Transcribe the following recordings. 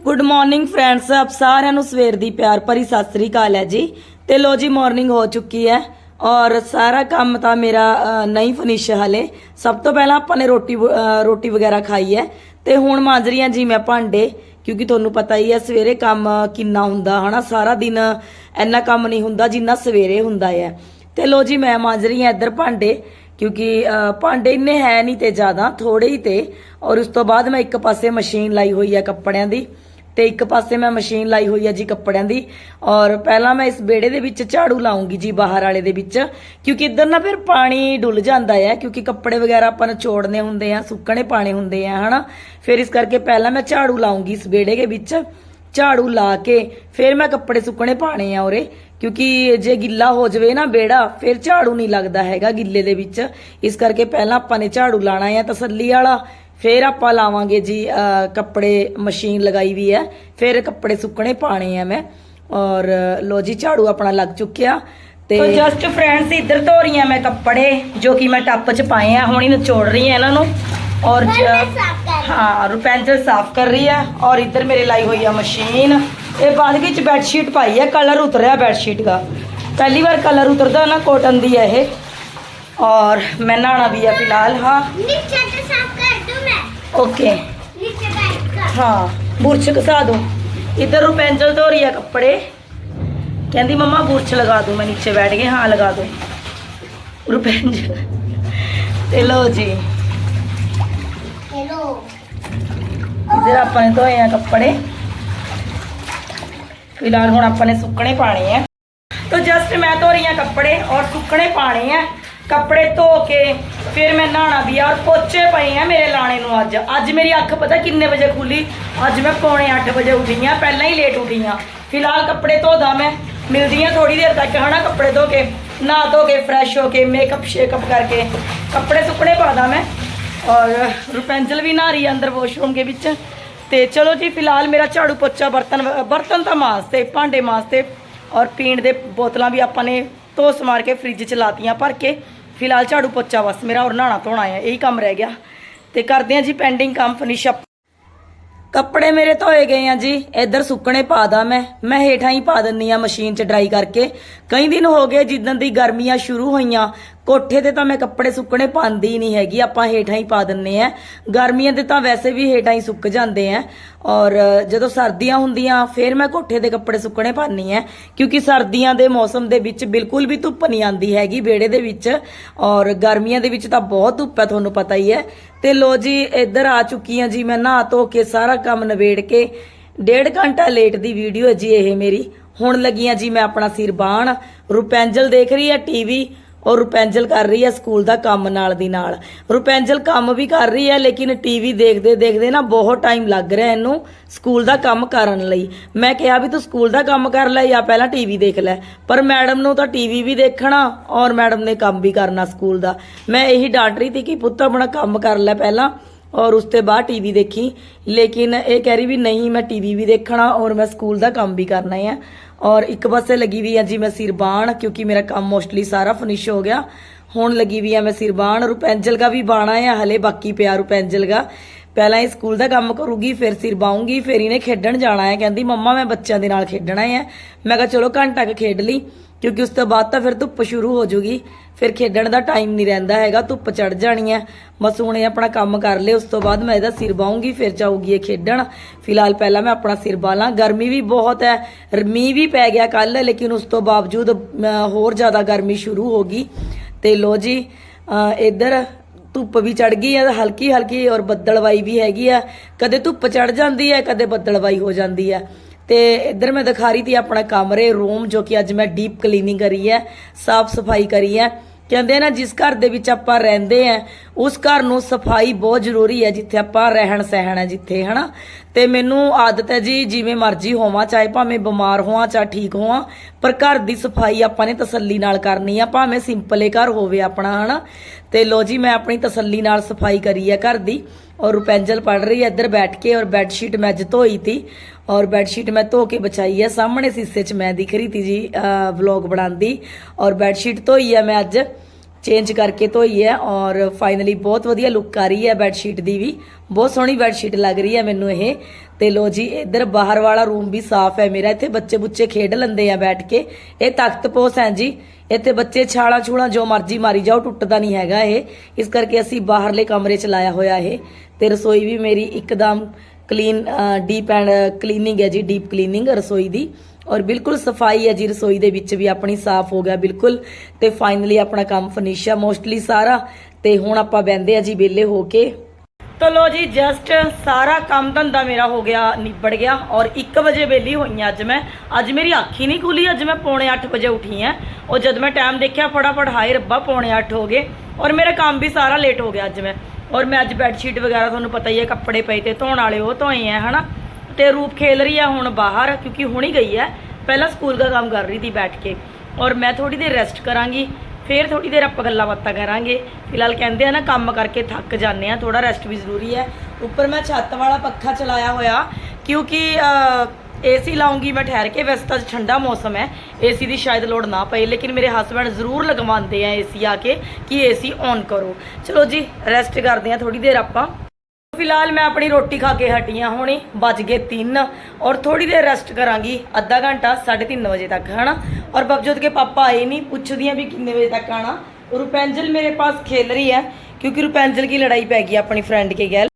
Good morning friends ਆਪ ਸਾਰਿਆਂ ਨੂੰ ਸਵੇਰ ਦੀ ਪਿਆਰ ਭਰੀ ਸਤਿ ਸ੍ਰੀ ਅਕਾਲ ਹੈ ਜੀ। ਤੇ ਲੋ ਜੀ ਮਾਰਨਿੰਗ ਹੋ ਚੁੱਕੀ ਹੈ ਔਰ ਸਾਰਾ ਕੰਮ ਤਾਂ ਮੇਰਾ ਨਹੀਂ ਫਿਨਿਸ਼ ਹਲੇ। ਸਭ ਤੋਂ ਪਹਿਲਾਂ ਆਪਾਂ ਨੇ ਰੋਟੀ ਰੋਟੀ ਵਗੈਰਾ ਖਾਈ ਹੈ। ਤੇ ਹੁਣ ਮਾਂਜ ਰਹੀ ਹਾਂ ਜੀ ਮੈਂ ਭਾਂਡੇ, ਕਿਉਂਕਿ ਤੁਹਾਨੂੰ ਪਤਾ ਹੀ ਹੈ, ਸਵੇਰੇ ਕੰਮ ਕਿੰਨਾ ਹੁੰਦਾ, ਹਨਾ? ਸਾਰਾ ਦਿਨ ਇੰਨਾ ਕੰਮ ਨਹੀਂ ਹੁੰਦਾ ਜਿੰਨਾ ਸਵੇਰੇ ਹੁੰਦਾ ਹੈ। ਤੇ ਲੋ ਜੀ, ਮੈਂ ਮਾਂਜ ਰਹੀ ਹਾਂ ਇੱਧਰ ਭਾਂਡੇ। ਕਿਉਂਕਿ ਭਾਂਡੇ ਇੰਨੇ ਹੈ ਨਹੀਂ ਤੇ ਜ਼ਿਆਦਾ ਥੋੜੇ ਹੀ ਤੇ। ਔਰ ਉਸ ਤੋਂ ਬਾਅਦ ਮੈਂ ਇੱਕ ਪਾਸੇ ਮਸ਼ੀਨ ਲਾਈ ਹੋਈ ਹੈ ਕੱਪੜਿਆਂ ਦੀ ਤੇ ਇੱਕ ਪਾਸੇ ਮੈਂ ਮਸ਼ੀਨ ਲਾਈ ਹੋਈ ਹੈ ਜੀ ਕੱਪੜਿਆਂ ਦੀ। ਔਰ ਪਹਿਲਾਂ ਮੈਂ ਇਸ ਬੇੜੇ ਦੇ ਵਿੱਚ ਝਾੜੂ ਲਾਉਂਗੀ ਜੀ ਬਾਹਰ ਵਾਲੇ ਦੇ ਵਿੱਚ, ਕਿਉਂਕਿ ਇੱਧਰ ਨਾ ਫਿਰ ਪਾਣੀ ਡੁੱਲ ਜਾਂਦਾ ਹੈ ਕਿਉਂਕਿ ਕੱਪੜੇ ਵਗੈਰਾ ਆਪਾਂ ਨੂੰ ਚੋੜਨੇ ਹੁੰਦੇ ਆ, ਸੁੱਕਣੇ ਪਾਣੇ ਹੁੰਦੇ ਆ, ਹਨਾ। ਫਿਰ ਇਸ ਕਰਕੇ ਪਹਿਲਾਂ ਮੈਂ ਝਾੜੂ ਲਾਉਂਗੀ ਇਸ ਬੇੜੇ ਦੇ ਵਿੱਚ, ਝਾੜੂ ਲਾ ਕੇ ਫਿਰ ਮੈਂ ਕੱਪੜੇ ਸੁੱਕਣੇ ਪਾਣੇ ਆ ਉਰੇ। ਕਿਉਂਕਿ ਜੇ ਗਿੱਲਾ ਹੋ ਜਾਵੇ ਨਾ ਬੇੜਾ ਫਿਰ ਝਾੜੂ ਨਹੀਂ ਲੱਗਦਾ ਹੈਗਾ ਗਿੱਲੇ ਦੇ ਵਿੱਚ। ਇਸ ਕਰਕੇ ਪਹਿਲਾਂ ਆਪਾਂ ਨੇ ਝਾੜੂ ਲਾਣਾ ਹੈ ਤਸੱਲੀ ਵਾਲਾ ਫਿਰ ਆਪਾਂ ਲਾਵਾਂਗੇ ਜੀ ਕੱਪੜੇ ਮਸ਼ੀਨ ਲਗਾਈ ਵੀ ਹੈ ਫਿਰ ਕੱਪੜੇ ਸੁੱਕਣੇ ਪਾਣੇ ਆ ਮੈਂ। ਔਰ ਲੋ ਜੀ ਝਾੜੂ ਆਪਣਾ ਲੱਗ ਚੁੱਕਿਆ ਤੇ ਜਸਟ ਫਰੈਂਡਸ ਇੱਧਰ ਧੋ ਰਹੀ ਹਾਂ ਮੈਂ ਕੱਪੜੇ ਜੋ ਕਿ ਮੈਂ ਟੱਪ 'ਚ ਪਾਏ ਆ ਹੁਣ ਹੀ ਨਿਚੋੜ ਰਹੀ ਹਾਂ ਇਹਨਾਂ ਨੂੰ। ਔਰ ਹਾਂ ਰੁਪੈਂਜਲ ਸਾਫ਼ ਕਰ ਰਹੀ ਹੈ ਔਰ ਇੱਧਰ ਮੇਰੇ ਲਾਈ ਹੋਈ ਆ ਮਸ਼ੀਨ। ਇਹ ਬਾਅਦ ਵਿੱਚ ਬੈੱਡ ਸ਼ੀਟ ਪਾਈ ਹੈ ਕਲਰ ਉਤਰਿਆ ਬੈੱਡ ਸ਼ੀਟ ਦਾ ਪਹਿਲੀ ਵਾਰ ਕਲਰ ਉਤਰਦਾ ਨਾ ਕਾਟਨ ਦੀ ਹੈ ਇਹ ਔਰ ਮੈਂ ਨਹਾਣਾ ਵੀ ਹੈ ਫਿਲਹਾਲ ਹਾਂ नीचे तो साफ कर दूं मैं ਓਕੇ नीचे बैठ कर ਹਾਂ ਬੁਰਸ਼ ਘਸਾ ਦੋ ਇਧਰ ਰੁਪੈਂਜਲ ਧੋ ਰਹੀ ਹੈ ਕੱਪੜੇ ਕਹਿੰਦੀ ਮੰਮਾ ਬੁਰਸ਼ ਲਗਾ ਦੋ ਮੈਂ ਨੀਚੇ ਬੈਠ ਕੇ ਹਾਂ ਲਗਾ ਦੋ ਰੁਪੈਂਜਲ ਤੇ ਲੋ ਜੀ हेलो ਇਧਰ ਆਪਾਂ ਨੇ ਧੋਏ ਆ ਕੱਪੜੇ ਫਿਲਹਾਲ ਹੁਣ ਆਪਾਂ ਨੇ ਸੁੱਕਣੇ ਪਾਣੇ ਆ। ਤਾਂ ਜਸਟ ਮੈਂ ਧੋ ਰਹੀ ਆ ਕੱਪੜੇ ਔਰ ਸੁੱਕਣੇ ਪਾਣੇ ਆ। ਕੱਪੜੇ ਧੋ ਕੇ ਫਿਰ ਮੈਂ ਨਹਾਣਾ ਵੀ ਆ ਔਰ ਪੋਚੇ ਪਏ ਆ ਮੇਰੇ ਲਾਣੇ ਨੂੰ ਅੱਜ। ਅੱਜ ਮੇਰੀ ਅੱਖ ਪਤਾ ਕਿੰਨੇ ਵਜੇ ਖੁੱਲੀ? ਅੱਜ ਮੈਂ ਪੌਣੇ 8 ਵਜੇ ਉੱਠੀ ਆ, ਪਹਿਲਾਂ ਹੀ ਲੇਟ ਉੱਠੀ ਆ। ਫਿਲਹਾਲ ਕੱਪੜੇ ਧੋਦਾ ਮੈਂ। ਮਿਲਦੀ ਆ ਥੋੜੀ ਦੇਰ ਤੱਕ, ਹਨਾ, ਕੱਪੜੇ ਧੋ ਕੇ, ਨਹਾ ਧੋ ਕੇ ਫਰੈਸ਼ ਹੋ ਕੇ ਮੇਕਅਪ ਸ਼ੇਕਅਪ ਕਰਕੇ। ਕੱਪੜੇ ਸੁੱਕਣੇ ਪਾਦਾ ਮੈਂ। ਔਰ ਰੁਪੈਂਜਲ ਵੀ ਨਹਾ ਰਹੀ ਅੰਦਰ ਵਾਸ਼ਰੂਮ ਦੇ ਵਿੱਚ। ਤੇ ਚਲੋ ਜੀ, ਫਿਲਹਾਲ ਮੇਰਾ ਝਾੜੂ ਪੋਚਾ ਬਰਤਨ ਬਰਤਨ ਤਾਂ ਮਾਸਤੇ ਭਾਂਡੇ ਮਾਸਤੇ ਔਰ ਪੀਣ ਦੇ ਬੋਤਲਾਂ ਵੀ ਆਪਾਂ ਨੇ ਧੋ ਸਮਾਰ ਕੇ ਫ੍ਰਿਜ 'ਚ ਲਾਤੀਆਂ ਭਰ ਕੇ। ਫਿਲਹਾਲ ਝਾੜੂ ਪੋਚਾ ਬਸ, ਮੇਰਾ ਔਰ ਨਹਾਣਾ ਧੋਣਾ ਆ, ਇਹੀ ਕੰਮ ਰਹਿ ਗਿਆ। ਤੇ ਕਰਦੇ ਆ ਜੀ ਪੈਂਡਿੰਗ ਕੰਮ ਫਿਨਿਸ਼ ਅਪ ਕੱਪੜੇ ਮੇਰੇ ਧੋਏ ਗਏ ਆ ਜੀ, ਇੱਧਰ ਸੁੱਕਣੇ ਪਾ ਦਾਂ ਮੈਂ। ਮੈਂ ਹੇਠਾਂ ਹੀ ਪਾ ਦਿੰਨੀ ਆ ਮਸ਼ੀਨ 'ਚ ਡਰਾਈ ਕਰਕੇ। ਕਈ ਦਿਨ ਹੋ ਗਏ, ਜਿੱਦਣ ਦੀ ਗਰਮੀਆਂ ਸ਼ੁਰੂ ਹੋਈਆਂ ਕੋਠੇ ਤੇ ਤਾਂ ਮੈਂ ਕੱਪੜੇ ਸੁੱਕਣੇ ਪਾਉਂਦੀ ਹੀ ਨਹੀਂ ਹੈਗੀ, ਆਪਾਂ ਹੇਠਾਂ ਹੀ ਪਾ ਦਿੰਨੇ ਆ। ਗਰਮੀਆਂ ਦੇ ਤਾਂ ਵੈਸੇ ਵੀ ਹੇਠਾਂ ਹੀ ਸੁੱਕ ਜਾਂਦੇ ਆ। ਔਰ ਜਦੋਂ ਸਰਦੀਆਂ ਹੁੰਦੀਆਂ, ਫਿਰ ਮੈਂ ਕੋਠੇ ਦੇ ਕੱਪੜੇ ਸੁੱਕਣੇ ਪਾਉਂਦੀ ਆ, ਕਿਉਂਕਿ ਸਰਦੀਆਂ ਦੇ ਮੌਸਮ ਦੇ ਵਿੱਚ ਬਿਲਕੁਲ ਵੀ ਧੁੱਪ ਨਹੀਂ ਆਉਂਦੀ ਹੈਗੀ ਵਿਹੜੇ ਦੇ ਵਿੱਚ। ਔਰ ਗਰਮੀਆਂ ਦੇ ਵਿੱਚ ਤਾਂ ਬਹੁਤ ਧੁੱਪ ਹੈ ਤੁਹਾਨੂੰ ਪਤਾ ਹੀ ਹੈ। ਤੇ ਲੋ ਜੀ, ਇੱਧਰ ਆ ਚੁੱਕੀ ਆ ਜੀ, ਮੈਂ ਨਹਾ ਧੋ ਕੇ ਸਾਰਾ ਕੰਮ ਨਵੇੜ ਕੇ, ਡੇਢ ਘੰਟਾ ਲੇਟ ਦੀ ਵੀਡੀਓ ਹੈ ਜੀ ਇਹ ਮੇਰੀ। ਹੁਣ ਲੱਗੀਆਂ ਜੀ ਮੈਂ ਆਪਣਾ ਸਿਰ ਬਾਣ। ਰੁਪੈਂਜਲ ਦੇਖ ਰਹੀ ਹੈ ਟੀਵੀ ਔਰ ਰੁਪੈਂਜਲ ਕਰ ਰਹੀ ਹੈ ਸਕੂਲ ਦਾ ਕੰਮ ਨਾਲ ਦੀ ਨਾਲ। ਰੁਪੈਂਜਲ ਕੰਮ ਵੀ ਕਰ ਰਹੀ ਹੈ, ਲੇਕਿਨ ਟੀਵੀ ਦੇਖਦੇ ਦੇਖਦੇ ਨਾ ਬਹੁਤ ਟਾਈਮ ਲੱਗ ਰਿਹਾ ਇਹਨੂੰ ਸਕੂਲ ਦਾ ਕੰਮ ਕਰਨ ਲਈ। ਮੈਂ ਕਿਹਾ ਵੀ ਤੂੰ ਸਕੂਲ ਦਾ ਕੰਮ ਕਰ ਲੈ ਜਾਂ ਪਹਿਲਾਂ ਟੀਵੀ ਦੇਖ ਲੈ। ਪਰ ਮੈਡਮ ਨੂੰ ਤਾਂ ਟੀਵੀ ਵੀ ਦੇਖਣਾ ਔਰ ਮੈਡਮ ਨੇ ਕੰਮ ਵੀ ਕਰਨਾ ਸਕੂਲ ਦਾ। ਮੈਂ ਇਹੀ ਡਾਂਟ ਰਹੀ ਸੀ ਕਿ ਪੁੱਤ ਆਪਣਾ ਕੰਮ ਕਰ ਲੈ ਪਹਿਲਾਂ ਔਰ ਉਸ ਤੋਂ ਬਾਅਦ ਟੀਵੀ ਦੇਖੀ। ਲੇਕਿਨ ਇਹ ਕਹਿ ਰਹੀ ਵੀ ਨਹੀਂ, ਮੈਂ ਟੀਵੀ ਵੀ ਦੇਖਣਾ ਔਰ ਮੈਂ ਸਕੂਲ ਦਾ ਕੰਮ ਵੀ ਕਰਨਾ ਹੈ। ਔਰ ਇੱਕ ਪਾਸੇ ਲੱਗੀ ਵੀ ਆ ਜੀ ਮੈਂ ਸਿਰ ਬਾਣ ਕਿਉਂਕਿ ਮੇਰਾ ਕੰਮ ਮੋਸਟਲੀ ਸਾਰਾ ਫਿਨਿਸ਼ ਹੋ ਗਿਆ। ਹੁਣ ਲੱਗੀ ਵੀ ਆ ਮੈਂ ਸਿਰ ਬਾਣ ਰੁਪੈਂਜਲ ਦਾ ਵੀ ਬਾਣਾ ਆ, ਹਲੇ ਬਾਕੀ ਪਿਆ ਰੁਪੈਂਜਲ ਦਾ ਪਹਿਲਾਂ ਇਹ ਸਕੂਲ ਦਾ ਕੰਮ ਕਰੂਗੀ, ਫਿਰ ਸਿਰ ਬਾਉਂਗੀ ਫਿਰ ਇਹਨੇ ਖੇਡਣ ਜਾਣਾ ਹੈ ਕਹਿੰਦੀ, ਮੰਮਾ, ਮੈਂ ਬੱਚਿਆਂ ਦੇ ਨਾਲ ਖੇਡਣਾ ਹੈ ਮੈਂ ਕਿਹਾ, ਚਲੋ, ਘੰਟਾ ਕੁ ਖੇਡ ਲਈ। ਕਿਉਂਕਿ ਉਸ ਤੋਂ ਬਾਅਦ ਤਾਂ ਫਿਰ ਧੁੱਪ ਸ਼ੁਰੂ ਹੋ ਜੂਗੀ। ਫਿਰ ਖੇਡਣ ਦਾ ਟਾਈਮ ਨਹੀਂ ਰਹਿੰਦਾ ਹੈਗਾ ਧੁੱਪ ਚੜ ਜਾਣੀ ਹੈ। ਬਸ ਹੁਣੇ ਆਪਣਾ ਕੰਮ ਕਰ ਲੇ ਉਸ ਤੋਂ ਬਾਅਦ ਮੈਂ ਇਹਦਾ ਸਿਰ ਬਾਉਂਗੀ ਫਿਰ ਜਾਊਗੀ ਇਹ ਖੇਡਣ। ਫਿਲਹਾਲ ਪਹਿਲਾਂ ਮੈਂ ਆਪਣਾ ਸਿਰ ਬਾਲਾਂ। ਗਰਮੀ ਵੀ ਬਹੁਤ ਹੈ ਮੀਂਹ ਵੀ ਪੈ ਗਿਆ ਕੱਲ ਲੇਕਿਨ ਉਸ ਤੋਂ ਬਾਵਜੂਦ ਅਹ, ਹੋਰ ਜ਼ਿਆਦਾ ਗਰਮੀ ਸ਼ੁਰੂ ਹੋ ਗਈ। ਤੇ ਲੋ ਜੀ ਅਹ, ਇੱਧਰ ਧੁੱਪ ਵੀ ਚੜ ਗਈ ਹੈ ਹਲਕੀ ਹਲਕੀ ਔਰ ਬੱਦਲਵਾਈ ਵੀ ਹੈਗੀ ਆ ਕਦੇ ਧੁੱਪ ਚੜ ਜਾਂਦੀ ਹੈ ਕਦੇ ਬੱਦਲਵਾਈ ਹੋ ਜਾਂਦੀ ਹੈ। ਤੇ ਇੱਧਰ ਮੈਂ ਦਿਖਾ ਰਹੀ ਤੀ ਆਪਣਾ ਕਮਰੇ ਰੂਮ ਜੋ ਕਿ ਅੱਜ ਮੈਂ ਡੀਪ ਕਲੀਨਿੰਗ ਕਰੀ ਹੈ, ਸਾਫ਼ ਸਫ਼ਾਈ ਕਰੀ ਹੈ। ਕਹਿੰਦੇ ਨਾ ਜਿਸ ਘਰ ਦੇ ਵਿੱਚ ਆਪਾਂ ਰਹਿੰਦੇ ਆ ਉਸ ਘਰ ਨੂੰ ਸਫ਼ਾਈ ਬਹੁਤ ਜ਼ਰੂਰੀ ਹੈ, ਜਿੱਥੇ ਆਪਾਂ ਰਹਿਣ ਸਹਿਣ ਹੈ ਜਿੱਥੇ, ਹਨਾ? ਤੇ ਮੈਨੂੰ ਆਦਤ ਹੈ ਜੀ, ਜਿਵੇਂ ਮਰਜ਼ੀ ਹੋਵਾਂ, ਚਾਹੇ ਭਾਵੇਂ ਬਿਮਾਰ ਹੋਵਾਂ ਚਾਹੇ ਠੀਕ ਹੋਵਾਂ, ਪਰ ਘਰ ਦੀ ਸਫ਼ਾਈ ਆਪਾਂ ਨੇ ਤਸੱਲੀ ਨਾਲ ਕਰਨੀ ਆ, ਭਾਵੇਂ ਸਿੰਪਲੇ ਘਰ ਹੋਵੇ ਆਪਣਾ, ਹਨਾ? ਤੇ ਲੋ ਜੀ, ਮੈਂ ਆਪਣੀ ਤਸੱਲੀ ਨਾਲ ਸਫ਼ਾਈ ਕਰੀ ਹੈ ਘਰ ਦੀ। ਔਰ ਰੁਪੈਂਜਲ ਪੜ ਰਹੀ ਹੈ, ਇੱਧਰ ਬੈਠ ਕੇ ਔਰ ਬੈੱਡ ਸ਼ੀਟ ਮੈਂ ਅੱਜ ਧੋਈ ਤੀ। ਔਰ ਬੈੱਡ ਸ਼ੀਟ ਮੈਂ ਧੋ ਕੇ ਬਚਾਈ ਹੈ ਸਾਹਮਣੇ ਸੀਸੇ 'ਚ ਮੈਂ ਦਿਖ ਰਹੀ ਤੀ ਜੀ ਵਲੌਗ ਬਣਾਉਂਦੀ ਔਰ ਬੈੱਡ ਸ਼ੀਟ ਧੋਈ ਹੈ ਮੈਂ ਅੱਜ। ਚੇਂਜ ਕਰਕੇ ਧੋਈ ਹੈ ਔਰ ਫਾਈਨਲੀ ਬਹੁਤ ਵਧੀਆ ਲੁੱਕ ਆ ਰਹੀ ਹੈ ਬੈੱਡ ਸ਼ੀਟ ਦੀ ਵੀ। ਬਹੁਤ ਸੋਹਣੀ ਬੈੱਡ ਸ਼ੀਟ ਲੱਗ ਰਹੀ ਹੈ ਮੈਨੂੰ ਇਹ। ਤੇ ਲੋ ਜੀ, ਇੱਧਰ ਬਾਹਰ ਵਾਲਾ ਰੂਮ ਵੀ ਸਾਫ਼ ਹੈ ਮੇਰਾ। ਇੱਥੇ ਬੱਚੇ ਬੁੱਚੇ ਖੇਡ ਲੈਂਦੇ ਆ ਬੈਠ ਕੇ। ਇਹ ਤਖਤ ਪੋਸ ਹੈ ਜੀ। ਇੱਥੇ ਬੱਚੇ ਛਾਲਾਂ ਛੂਲਾਂ ਜੋ ਮਰਜ਼ੀ ਮਾਰੀ ਜਾਓ, ਟੁੱਟਦਾ ਨਹੀਂ ਹੈਗਾ ਇਹ। ਇਸ ਕਰਕੇ ਅਸੀਂ ਬਾਹਰਲੇ ਕਮਰੇ ਚ ਲਾਇਆ ਹੋਇਆ ਇਹ। ਤੇ ਰਸੋਈ ਵੀ ਮੇਰੀ ਇੱਕਦਮ ਕਲੀਨ ਡੀਪ ਐਂਡ ਕਲੀਨਿੰਗ ਹੈ ਜੀ ਡੀਪ ਕਲੀਨਿੰਗ ਰਸੋਈ ਦੀ। ਔਰ ਬਿਲਕੁਲ ਸਫ਼ਾਈ ਹੈ ਜੀ ਰਸੋਈ ਦੇ ਵਿੱਚ ਵੀ, ਆਪਣੀ ਸਾਫ਼ ਹੋ ਗਿਆ ਬਿਲਕੁਲ। ਤੇ ਫਾਈਨਲੀ ਆਪਣਾ ਕੰਮ ਫਿਨਿਸ਼ ਆ ਮੋਸਟਲੀ ਸਾਰਾ। ਤੇ ਹੁਣ ਆਪਾਂ ਬੈੰਦੇ ਆ ਜੀ ਵਿਹਲੇ ਹੋ ਕੇ। ਤੋ ਲੋ ਜੀ ਜਸਟ ਸਾਰਾ ਕੰਮ ਧੰਦਾ ਮੇਰਾ ਹੋ ਗਿਆ, ਨਿਬੜ ਗਿਆ। ਔਰ 1 ਵਜੇ ਵੇਲੀ ਹੋਈ ਹਾਂ ਅੱਜ ਮੈਂ। ਅੱਜ ਮੇਰੀ ਅੱਖ ਹੀ ਨਹੀਂ ਖੁੱਲੀ, ਅੱਜ ਮੈਂ ਪੌਣੇ 8 ਵਜੇ ਉੱਠੀ ਹਾਂ। ਔਰ ਜਦ ਮੈਂ ਟਾਈਮ ਦੇਖਿਆ, ਫਟਾਫਟ ਹਾਏ ਰੱਬਾ, ਪੌਣੇ 8 ਹੋ ਗਏ। ਔਰ ਮੇਰਾ ਕੰਮ ਵੀ ਸਾਰਾ ਲੇਟ ਹੋ ਗਿਆ ਅੱਜ ਮੈਂ। ਔਰ ਮੈਂ ਅੱਜ ਬੈੱਡ ਸ਼ੀਟ ਵਗੈਰਾ ਤੁਹਾਨੂੰ ਪਤਾ ਹੀ ਹੈ, ਕੱਪੜੇ ਪਏ ਤੇ ਧੋਣ ਵਾਲੇ ਉਹ ਧੋਏ ਆ, ਹਨਾ? ਤੇ ਰੂਪ ਖੇਲ ਰਹੀ ਆ ਹੁਣ ਬਾਹਰ, ਕਿਉਂਕਿ ਹੁਣੀ ਗਈ ਹੈ। ਪਹਿਲਾਂ ਸਕੂਲ ਦਾ ਕੰਮ ਕਰ ਰਹੀ ਸੀ ਬੈਠ ਕੇ। ਔਰ ਮੈਂ ਥੋੜੀ ਦੇਰ ਰੈਸਟ ਕਰਾਂਗੀ, ਫਿਰ ਥੋੜੀ ਦੇਰ ਆਪਾਂ ਗੱਲਾਂ ਬਾਤਾਂ ਕਰਾਂਗੇ। ਫਿਲਹਾਲ ਕਹਿੰਦੇ ਆ ਨਾ, ਕੰਮ ਕਰਕੇ ਥੱਕ ਜਾਂਦੇ ਆ ਥੋੜਾ ਰੈਸਟ ਵੀ ਜ਼ਰੂਰੀ ਹੈ। ਉੱਪਰ ਮੈਂ ਛੱਤ ਵਾਲਾ ਪੱਖਾ ਚਲਾਇਆ ਹੋਇਆ, ਕਿਉਂਕਿ ਏਸੀ ਲਾਉਂਗੀ, ਮੈਂ ਠਹਿਰ ਕੇ, ਵੈਸੇ ਤਾਂ ਅੱਜ ਠੰਡਾ ਮੌਸਮ ਹੈ ਏਸੀ ਦੀ ਸ਼ਾਇਦ ਲੋੜ ਨਾ ਪਏ, ਲੇਕਿਨ ਮੇਰੇ ਹਸਬੰਡ ਜ਼ਰੂਰ ਲਗਵਾਉਂਦੇ ਆ ਏਸੀ ਆ ਕੇ ਕਿ ਏਸੀ ਔਨ ਕਰੋ। ਚਲੋ ਜੀ ਰੈਸਟ ਕਰਦੇ ਆ ਥੋੜੀ ਦੇਰ ਆਪਾਂ। ਫਿਲਹਾਲ ਮੈਂ ਆਪਣੀ ਰੋਟੀ ਖਾ ਕੇ ਹਟੀ ਆ ਹੁਣੇ, ਵੱਜ ਗਏ 3 ਔਰ ਥੋੜੀ ਦੇਰ ਰੈਸਟ ਕਰਾਂਗੀ, ਅੱਧਾ ਘੰਟਾ 3:30 ਵਜੇ ਤੱਕ, ਹਨਾ? ਔਰ ਬਬਜੋਤ ਕੇ ਪਾਪਾ ਆਏ ਨਹੀਂ ਪੁੱਛਦੀਆਂ ਵੀ ਕਿੰਨੇ ਵਜੇ ਤੱਕ ਆਣਾ। ਰੁਪੈਂਜਲ ਮੇਰੇ ਪਾਸ ਖੇਲ ਰਹੀ ਹੈ, ਕਿਉਂਕਿ ਰੁਪੈਂਜਲ की ਲੜਾਈ ਪੈ ਗਈ ਆਪਣੀ ਫਰੈਂਡ ਕੇ, ਗੈਲ।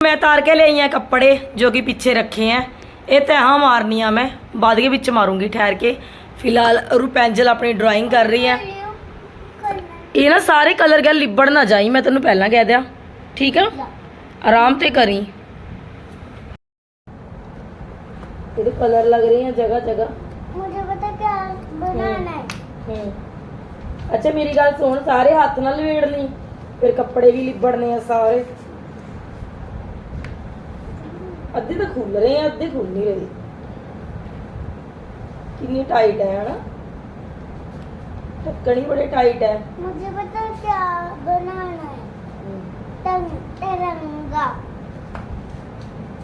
ਮੈਂ ਤਾਰ ਕੇ ਲਈ ਆ ਕੱਪੜੇ, ਜੋ ਕਿ ਪਿੱਛੇ ਰੱਖੇ ਆ ਇਹ ਤਹਾਂ ਮਾਰਨੀਆਂ ਮੈਂ ਬਾਅਦ ਦੇ ਵਿੱਚ ਮਾਰੂੰਗੀ ਠਹਿਰ ਕੇ ਫਿਲਹਾਲ ਰੁਪੈਂਜਲ ਆਪਣੀ ਡਰਾਇੰਗ ਕਰ ਰਹੀ ਹੈ ਇਹ ਨਾ ਸਾਰੇ ਕਲਰ ਗੱਲ ਲਿਬੜ ਨਾ ਜਾਈ ਮੈਂ ਤੈਨੂੰ ਪਹਿਲਾਂ ਕਹਿ ਦਿਆਂ ਠੀਕ ਆ ਆਰਾਮ ਤੇ ਕਰੀ ਇਹਦੇ ਕਲਰ ਲੱਗ ਰਹੇ ਆ ਜਗ੍ਹਾ ਜਗ੍ਹਾ मुझे पता क्या बनाना है ਹੂੰ ਅੱਛਾ ਮੇਰੀ ਗੱਲ ਸੁਣ ਸਾਰੇ ਹੱਥ ਨਾਲ ਲਵੇੜ ਲਈ ਫਿਰ ਕੱਪੜੇ ਵੀ ਲਿਬੜਨੇ ਆ ਸਾਰੇ ਅੱਧੇ ਤਾਂ ਖੁੱਲ ਰਹੇ ਆ ਅੱਧੇ ਖੁੱਲ ਨਹੀਂ ਰਹੇ ਕਿੰਨੀ ਟਾਈਟ ਹੈ ਹਨਾ ਢੱਕਣ ਹੀ ਬੜੇ ਟਾਈਟ ਹੈ मुझे पता क्या बनाना है तंग तिरंगा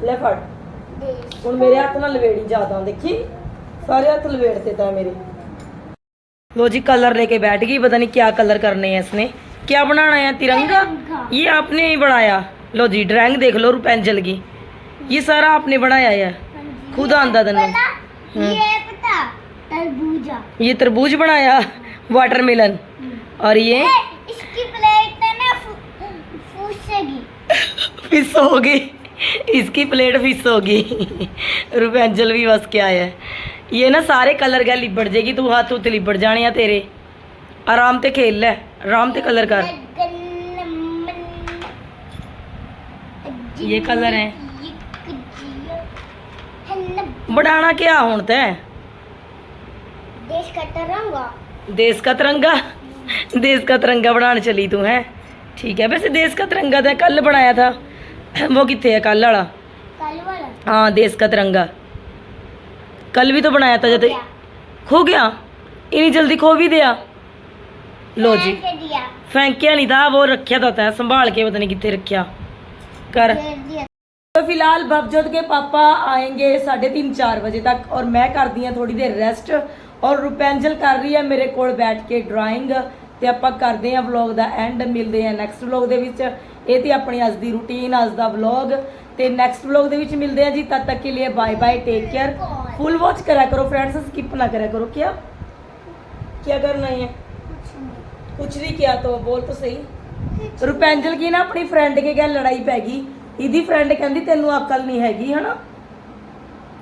ਲੈ ਫੜ देश ਹੁਣ ਮੇਰੇ ਹੱਥ ਨਾਲ ਲਵੇੜੀ ਜ਼ਿਆਦਾ ਦੇਖੀ ਸਾਰੇ ਹੱਥ ਲਵੇੜਤੇ ਤਾਂ ਮੇਰੇ लो जी कलर लेके बैठ गई पता नहीं क्या कलर करने हैं इसने क्या बनाना है तिरंगा तिरंगा। ये आपने ही बनाया लो जी ड्राइंग देख लो रुपेंजल की ये सारा आपने बनाया है? खुद आंदा तन्नू पता ये पता तरबूजा। ये तरबूज बनाया वाटरमेलन। और ये? इसकी प्लेट ना फिस होगी। इसकी प्लेट फिस होगी। रुपेंजल भी बस क्या है। ये ना सारे कलर का लिबड़ जाएगी तू हाथ हुथ लिबड़ जाने तेरे। आराम ते खेल ले आराम ते कलर कर। ये कलर है। बढ़ाना क्या हूँ ते? देश का तिरंगा। देश का तिरंगा? देश का तिरंगा बनाने चली तू है? ठीक है वैसे देश का तिरंगा तो कल बनाया था। वो कितने है कल वाला। हाँ देश का तिरंगा। कल भी तो बनाया था जब खो गया? इन्हीं जल्दी खो भी दिया? लो जी। फेंकिया नहीं था वो रखा था तैयार संभाल के पता नहीं कितने रखा कर। तो फिलहाल भवजोत के पापा आएंगे साढ़े तीन चार बजे तक और मैं ਕਰਦੀ ਹਾਂ ਥੋੜੀ ਦੇਰ ਰੈਸਟ ਔਰ ਰੁਪੈਂਜਲ ਕਰ ਰਹੀ ਹੈ ਮੇਰੇ ਕੋਲ ਬੈਠ ਕੇ ਡਰਾਇੰਗ ਤੇ ਆਪਾਂ ਕਰਦੇ ਹਾਂ ਵਲੌਗ ਦਾ ਐਂਡ ਮਿਲਦੇ ਹਾਂ ਨੈਕਸਟ ਵਲੌਗ ਦੇ ਵਿੱਚ ਇਹ ਤੇ ਆਪਣੀ ਅੱਜ ਦੀ ਰੂਟੀਨ ਅੱਜ ਦਾ ਵਲੌਗ ਤੇ ਨੈਕਸਟ ਵਲੌਗ ਦੇ ਵਿੱਚ ਮਿਲਦੇ ਹਾਂ ਜੀ ਤਦ ਤੱਕ ਕੇ ਲਈ bye bye take care full watch करा करो फ्रेंड्स स्किप ना करा करो क्या क्या करना है कुछ नहीं किया तो बोल तो सही ਰੁਪੈਂਜਲ ਕੀ ਨਾ ਆਪਣੀ ਫਰੈਂਡ ਕੇ ਗੱਲ ਲੜਾਈ ਪੈ ਗਈ ਇਹਦੀ ਫਰੈਂਡ ਕਹਿੰਦੀ ਤੈਨੂੰ ਅਕਲ ਨਹੀਂ ਹੈਗੀ, ਹਨਾ?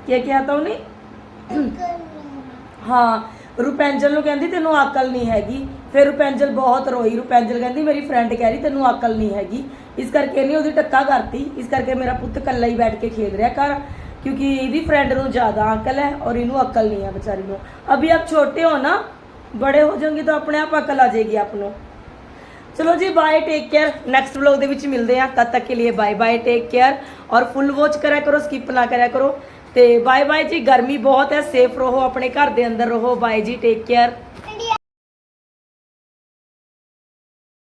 ਕੀ ਕਿਹਾ ਤਾ ਉਹਨੇ? ਹਾਂ, ਰੁਪੈਂਜਲ ਨੂੰ ਕਹਿੰਦੀ ਤੈਨੂੰ ਅਕਲ ਨਹੀਂ ਹੈਗੀ। ਫਿਰ ਰੁਪੈਂਜਲ ਬਹੁਤ ਰੋਈ। ਰੁਪੈਂਜਲ ਕਹਿੰਦੀ, ਮੇਰੀ ਫਰੈਂਡ ਕਹਿ ਰਹੀ ਤੈਨੂੰ ਅਕਲ ਨਹੀਂ ਹੈਗੀ। ਇਸ ਕਰਕੇ ਇਹਨੇ ਉਹਦੀ ਟੱਕਾ ਕਰਤੀ। ਇਸ ਕਰਕੇ ਮੇਰਾ ਪੁੱਤ ਇਕੱਲਾ ਹੀ ਬੈਠ ਕੇ ਖੇਡ ਰਿਹਾ ਘਰ, ਕਿਉਂਕਿ ਇਹਦੀ ਫਰੈਂਡ ਨੂੰ ਜ਼ਿਆਦਾ ਅਕਲ ਹੈ ਔਰ ਇਹਨੂੰ ਅਕਲ ਨਹੀਂ ਹੈ ਵਿਚਾਰੀ ਨੂੰ। ਅਭੀ ਆਪ ਛੋਟੇ ਹੋ ਨਾ, ਬੜੇ ਹੋ ਜਾਓਗੇ ਤਾਂ ਆਪਣੇ ਆਪ ਅਕਲ ਆ ਜਾਏਗੀ ਆਪ ਨੂੰ। ਚਲੋ ਜੀ bye take care next vlog ਦੇ ਵਿੱਚ ਮਿਲਦੇ ਹਾਂ। ਤਦ ਤੱਕ ਕੇ ਲਈ ਬਾਏ ਬਾਏ ਟੇਕ ਕੇਅਰ ਔਰ ਫੁੱਲ ਵਾਚ ਕਰਿਆ ਕਰੋ ਸਕਿਪ ਨਾ ਕਰਿਆ ਕਰੋ। ਤੇ ਬਾਏ ਬਾਏ ਜੀ, ਗਰਮੀ ਬਹੁਤ ਹੈ। ਸੇਫ ਰਹੋ, ਆਪਣੇ ਘਰ ਦੇ ਅੰਦਰ ਰਹੋ। ਬਾਏ ਜੀ ਟੇਕ ਕੇਅਰ